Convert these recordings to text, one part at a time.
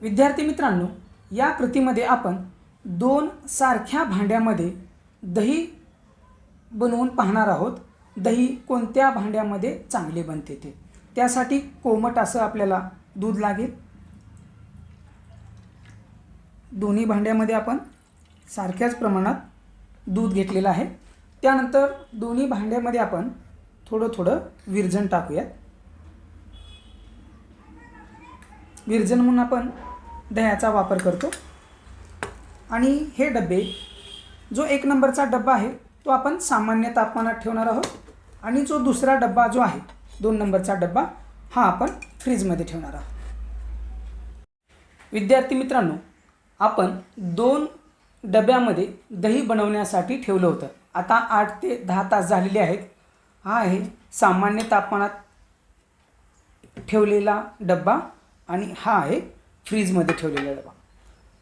विद्यार्थी मित्रांनो या कृतीमध्ये आपण दोन सारख्या भांड्यामध्ये दही बनवून पाहणार आहोत. दही कोणत्या भांड्यामध्ये चांगले बनते ते. त्यासाठी कोमट असं आपल्याला दूध लागेल. दोन्ही भांड्यामध्ये आपण सारख्याच प्रमाणात दूध घेतलेलं आहे. त्यानंतर दोन्ही भांड्यामध्ये आपण थोडं थोडं विरजण टाकूयात. विरजण म्हणून आपण दह्याचा वापर करतो. आणि हे डबे जो एक नंबरचा डब्बा आहे तो आपण सामान्य तापमानात ठेवणार आहोत. आणि जो दुसरा डब्बा जो आहे दोन नंबरचा डब्बा हा आपण फ्रीजमध्ये ठेवणार आहोत. विद्यार्थी मित्रांनो आपण दोन डब्यामध्ये दही बनवण्यासाठी ठेवलं होतं. आता आठ ते दहा तास झालेले आहेत. हा आहे सामान्य तापमानात ठेवलेला डब्बा आणि हा आहे फ्रीजमध्ये ठेवलेला डबा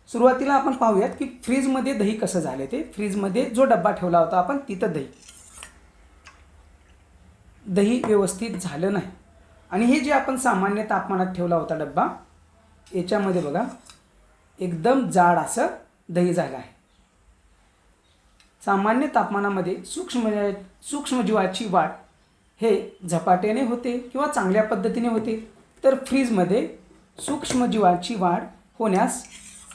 सुरुवातीला आपण पाहूयात की फ्रीजमध्ये दही कसं झाले ते. फ्रीजमध्ये जो डब्बा ठेवला होता आपण तिथं दही. दही व्यवस्थित झालं नाही. आणि हे जे आपण सामान्य तापमानात ठेवला होता डब्बा याच्यामध्ये बघा एकदम जाड असं दही झालं आहे. सामान्य तापमानामध्ये सूक्ष्म सूक्ष्मजीवाची वाढ हे झपाट्याने होते किंवा चांगल्या पद्धतीने होते. तर फ्रीजमध्ये सूक्ष्मजीवाची वाढ होण्यास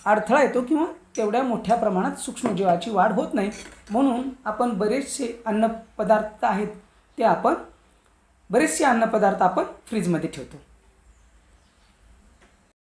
अडथळा येतो किंवा तेवढ्या मोठ्या प्रमाणात सूक्ष्मजीवाची वाढ होत नाही. म्हणून आपण बरेचसे अन्नपदार्थ आहेत ते आपण बरेचसे अन्नपदार्थ आपण फ्रीजमध्ये ठेवतो.